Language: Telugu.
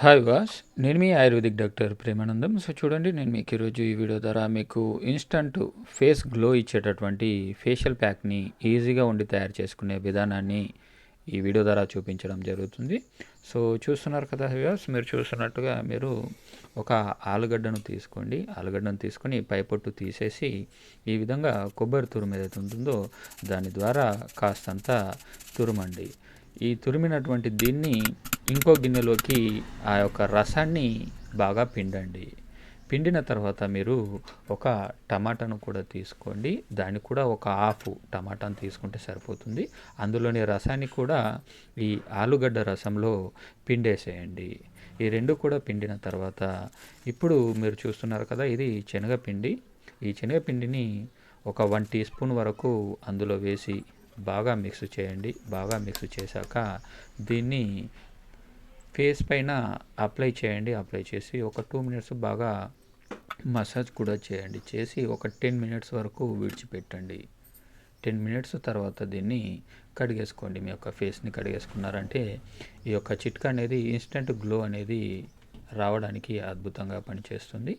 హాయ్ వాస్ నేను మీ ఆయుర్వేదిక్ డాక్టర్ ప్రేమానందం. సో చూడండి నేను మీకు ఈరోజు ఈ వీడియో ద్వారా మీకు ఇన్స్టంట్ ఫేస్ గ్లో ఇచ్చేటటువంటి ఫేషియల్ ప్యాక్ని ఈజీగా ఉండి తయారు చేసుకునే విధానాన్ని ఈ వీడియో ద్వారా చూపించడం జరుగుతుంది. సో చూస్తున్నారు కదా వ్యూస్ మీరు చూస్తున్నట్టుగా మీరు ఒక ఆలుగడ్డను తీసుకోండి. ఆలుగడ్డను తీసుకొని పైపొట్టు తీసేసి ఈ విధంగా కొబ్బరి తురుము ఏదైతే ఉంటుందో దాని ద్వారా కాస్తంత తురుమండి. ఈ తురిమినటువంటి దీన్ని ఇంకో గిన్నెలోకి ఆ యొక్క రసాన్ని బాగా పిండండి. పిండిన తర్వాత మీరు ఒక టమాటాను కూడా తీసుకోండి. దాన్ని కూడా ఒక హాఫ్ టమాటాను తీసుకుంటే సరిపోతుంది. అందులోని రసాన్ని కూడా ఈ ఆలుగడ్డ రసంలో పిండేసేయండి. ఈ రెండు కూడా పిండిన తర్వాత ఇప్పుడు మీరు చూస్తున్నారు కదా ఇది శనగపిండి. ఈ శనగపిండిని ఒక వన్ టీ స్పూన్ వరకు అందులో వేసి బాగా మిక్స్ చేయండి. బాగా మిక్స్ చేశాక దీన్ని ఫేస్ పైన అప్లై చేయండి అప్లై చేసి ఒక టూ మినిట్స్ బాగా మసాజ్ కూడా చేయండి. చేసి ఒక టెన్ మినిట్స్ వరకు విడిచిపెట్టండి. టెన్ మినిట్స్ తర్వాత దీన్ని కడిగేసుకోండి. మీ యొక్క ఫేస్ని కడిగేసుకున్నారంటే ఈ యొక్క చిట్కా అనేది ఇన్స్టెంట్ గ్లో అనేది రావడానికి అద్భుతంగా పనిచేస్తుంది.